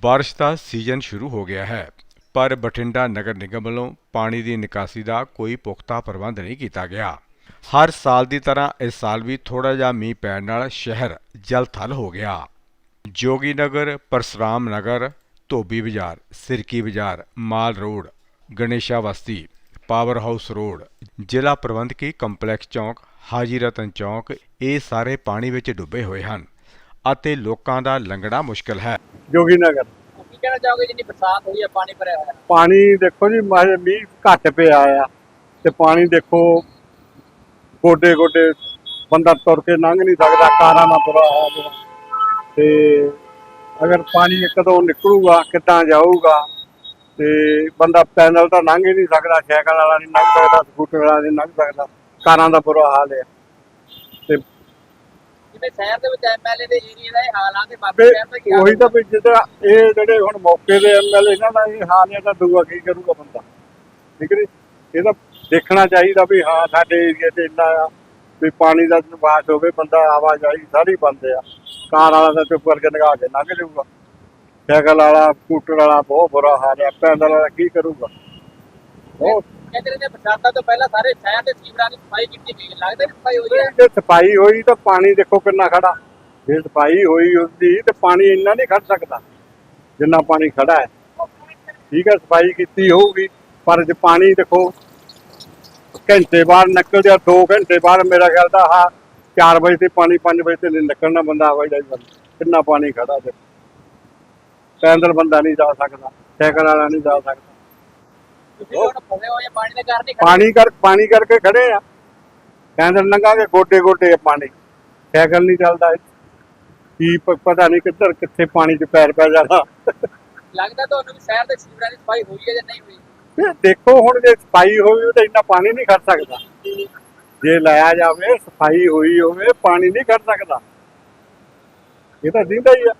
ਬਾਰਿਸ਼ ਦਾ ਸੀਜ਼ਨ ਸ਼ੁਰੂ ਹੋ ਗਿਆ ਹੈ, ਪਰ ਬਠਿੰਡਾ ਨਗਰ ਨਿਗਮ ਵੱਲੋਂ ਪਾਣੀ ਦੀ ਨਿਕਾਸੀ ਦਾ ਕੋਈ ਪੁਖਤਾ ਪ੍ਰਬੰਧ ਨਹੀਂ ਕੀਤਾ ਗਿਆ। ਹਰ ਸਾਲ ਦੀ ਤਰ੍ਹਾਂ ਇਸ ਸਾਲ ਵੀ ਥੋੜਾ ਜਿਹਾ ਮੀਂਹ ਪੈਣ ਨਾਲ ਸ਼ਹਿਰ ਜਲ-ਥਲ ਹੋ ਗਿਆ। ਜੋਗੀ ਨਗਰ, ਪਰਸਰਾਮ ਨਗਰ, Dhobi Bazaar, Sirki Bazaar, mall road, Ganesha Basti, power house road, ਜ਼ਿਲ੍ਹਾ ਪ੍ਰਬੰਧਕੀ ਕੰਪਲੈਕਸ ਚੌਂਕ ਹਾਜੀ ਰਤਨ ਚੌਂਕ, ਇਹ ਸਾਰੇ ਪਾਣੀ ਵਿੱਚ ਡੁੱਬੇ ਹੋਏ ਹਨ। ਅਤੇ ਲੋਕਾਂ ਦਾ ਲੰਘਣਾ ਮੁਸ਼ਕਲ ਹੈ। ਜੋਗੀ ਨਗਰ ਕੀ ਕਹਿਣਾ ਚਾਹੋਗੇ? ਜਿੰਨੀ ਬਰਸਾਤ ਹੋਈ ਹੈ ਪਾਣੀ ਭਰਿਆ ਹੋਇਆ। ਹੈ ਪਾਣੀ ਦੇਖੋ ਜੀ ਮਾਹੇ ਮੀਂਹ ਘੱਟ ਪਿਆ ਆ ਤੇ ਪਾਣੀ ਦੇਖੋ ਗੋਡੇ ਗੋਡੇ ਬੰਦਾ ਤੁਰ ਕੇ ਲੰਘ ਨਹੀਂ ਸਕਦਾ ਕਾਰਾਂ ਦਾ ਬੁਰਾ ਹਾਲ ਹੈ ਤੇ ਅਗਰ ਪਾਣੀ ਇੱਕਦੋਂ ਨਿਕਲੂਗਾ ਕਿੱਦਾਂ ਜਾਊਗਾ ਤੇ ਬੰਦਾ ਪੈਦਲ ਤਾਂ ਲੰਘ ਹੀ ਨਹੀਂ ਸਕਦਾ ਸਾਈਕਲ ਵਾਲਾ ਨਹੀਂ ਲੰਘ ਸਕਦਾ ਸਕੂਟਰ ਵਾਲਾ ਨਹੀਂ ਲੰਘ ਸਕਦਾ ਕਾਰਾਂ ਦਾ ਬੁਰਾ ਹਾਲ ਹੈ ਤੇ ਜਿਵੇਂ ਸ਼ਹਿਰ ਦੇ ਵਿੱਚ ਐਮਐਲਏ ਦੇ ਏਰੀਆ ਦਾ ਇਹ ਹਾਲ ਆ ਤੇ ਬਾਕੀ ਵੀ ਸ਼ਹਿਰ ਦਾ ਕੀ ਹਾਲ ਉਹੀ ਤਾਂ ਵੀ ਜਿਹੜਾ ਇਹ ਜਿਹੜੇ ਹੁਣ ਮੌਕੇ ਦੇ ਐਮਐਲਏ ਇਹਨਾਂ ਦਾ ਇਹ ਹਾਲ ਹੈ ਤਾਂ ਦੂਆ ਕੀ ਕਰੂਗਾ ਬੰਦਾ। ਠੀਕ ਨਹੀਂ ਇਹ ਤਾਂ ਦੇਖਣਾ ਚਾਹੀਦਾ ਵੀ ਹਾਂ ਸਾਡੇ ਏਰੀਆ 'ਚ ਇੰਨਾ ਆ ਵੀ ਪਾਣੀ ਦਾ ਨਿਵਾਸ ਹੋਵੇ ਬੰਦਾ ਆਵਾਜਾਈ ਸਾਰੀ ਬੰਦ ਆ। ਕਾਰ ਵਾਲਾ ਤਾਂ ਚੁੱਪ ਕਰਕੇ ਲਗਾ ਕੇ ਲੰਘ ਜਾਊਗਾ। ਸਾਈਕਲ ਵਾਲਾ ਸਕੂਟਰ ਵਾਲਾ ਬਹੁਤ ਬੁਰਾ ਹਾਲ ਹੈ ਪੈਦਲ ਵਾਲਾ ਕੀ ਕਰੂਗਾ? ਬਹੁਤ ਕਹਿੰਦੇ ਨੇ ਬਰਸਾਤਾਂ ਤੋਂ ਪਹਿਲਾਂ ਸਾਰੇ ਸ਼ਹਿਰ ਦੇ ਸੀਵਰਾਂ ਦੀ ਸਫ਼ਾਈ ਕੀਤੀ ਗਈ ਲੱਗਦਾ ਨਹੀਂ ਸਫ਼ਾਈ ਹੋਈ ਹੈ? ਜੇ ਸਫ਼ਾਈ ਹੋਈ ਤਾਂ ਪਾਣੀ ਦੇਖੋ ਕਿੰਨਾ ਖੜਾ। ਜੇ ਸਫ਼ਾਈ ਹੋਈ ਉਸਦੀ ਤੇ ਪਾਣੀ ਇੰਨਾ ਨਹੀਂ ਖੜ ਸਕਦਾ, ਜਿੰਨਾ ਪਾਣੀ ਖੜਾ ਹੈ। ਠੀਕ ਹੈ, ਸਫ਼ਾਈ ਕੀਤੀ ਹੋਊਗੀ, ਪਰ ਜੇ ਪਾਣੀ ਦੇਖੋ, ਘੰਟੇ ਬਾਅਦ ਨਿਕਲ ਜਾ 2 ਘੰਟੇ ਬਾਅਦ ਮੇਰਾ ਖਿਆਲ ਤਾਂ ਆਹ 4 ਵਜੇ ਤੇ ਪਾਣੀ 5 ਵਜੇ ਤੇ ਨਿਕਲਣਾ ਬੰਦਾ ਹਵਾਈ ਜਹਾਜ਼ ਕਿੰਨਾ ਪਾਣੀ ਖੜਾ ਤੇ ਪੈਦਲ ਬੰਦਾ ਨਹੀਂ ਜਾ ਸਕਦਾ, ਸਾਈਕਲ ਵਾਲਾ ਨਹੀਂ ਜਾ ਸਕਦਾ। ਪਾਣੀ ਕਰ ਪਾਣੀ ਕਰਕੇ ਖੜੇ ਆ। ਕਹਿੰਦੇ ਲੰਘਾਂਗੇ ਗੋਡੇ ਗੋਡੇ ਪਾਣੀ। ਸਾਈਕਲ ਨਹੀਂ ਚੱਲਦਾ ਕੀ ਪਤਾ ਨਹੀਂ ਕਿੱਧਰ ਕਿੱਥੇ ਪਾਣੀ 'ਚ ਪੈਰ ਪੈ ਜਾਣਾ। ਲੱਗਦਾ ਤੁਹਾਨੂੰ ਵੀ ਸ਼ਹਿਰ ਦੇ ਸੀਵਰਾਂ ਦੀ ਸਫ਼ਾਈ ਹੋਈ ਹੈ ਜਾਂ ਨਹੀਂ ਹੋਈ? ਦੇਖੋ ਹੁਣ ਜੇ ਸਫ਼ਾਈ ਹੋਈ ਤਾਂ ਇੰਨਾ ਪਾਣੀ ਨਹੀਂ ਖੜ ਸਕਦਾ। ਜੇ ਲਾਇਆ ਜਾਵੇ ਸਫ਼ਾਈ ਹੋਈ ਹੋਵੇ ਪਾਣੀ ਨਹੀਂ ਖੜ ਸਕਦਾ। ਇਹ ਤਾਂ ਦਿੰਦਾ ਹੀ ਆ।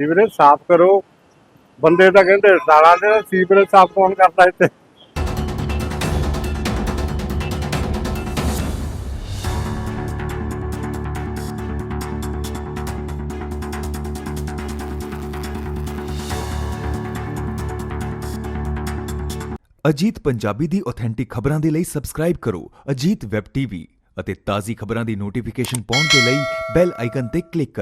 ਸੀਵਰੇਜ ਸਾਫ਼ ਕਰੋ। ਬੰਦੇ ਤਾਂ ਕਹਿੰਦੇ ਸਾਰਾ ਦਿਨ ਸੀਵਰੇਜ ਸਾਫ਼ ਕੌਣ ਕਰਦਾ ਇੱਥੇ? ਅਜੀਤ ਪੰਜਾਬੀ ਦੀ ਆਥੈਂਟਿਕ ਖਬਰਾਂ ਦੇ ਲਈ ਸਬਸਕ੍ਰਾਈਬ ਕਰੋ ਅਜੀਤ ਵੈਬ ਟੀਵੀ ਅਤੇ ਤਾਜ਼ੀ ਖਬਰਾਂ ਦੀ ਨੋਟੀਫਿਕੇਸ਼ਨ ਪਾਉਣ ਦੇ ਲਈ ਬੈਲ ਆਈਕਨ ਤੇ ਕਲਿੱਕ ਕਰੋ।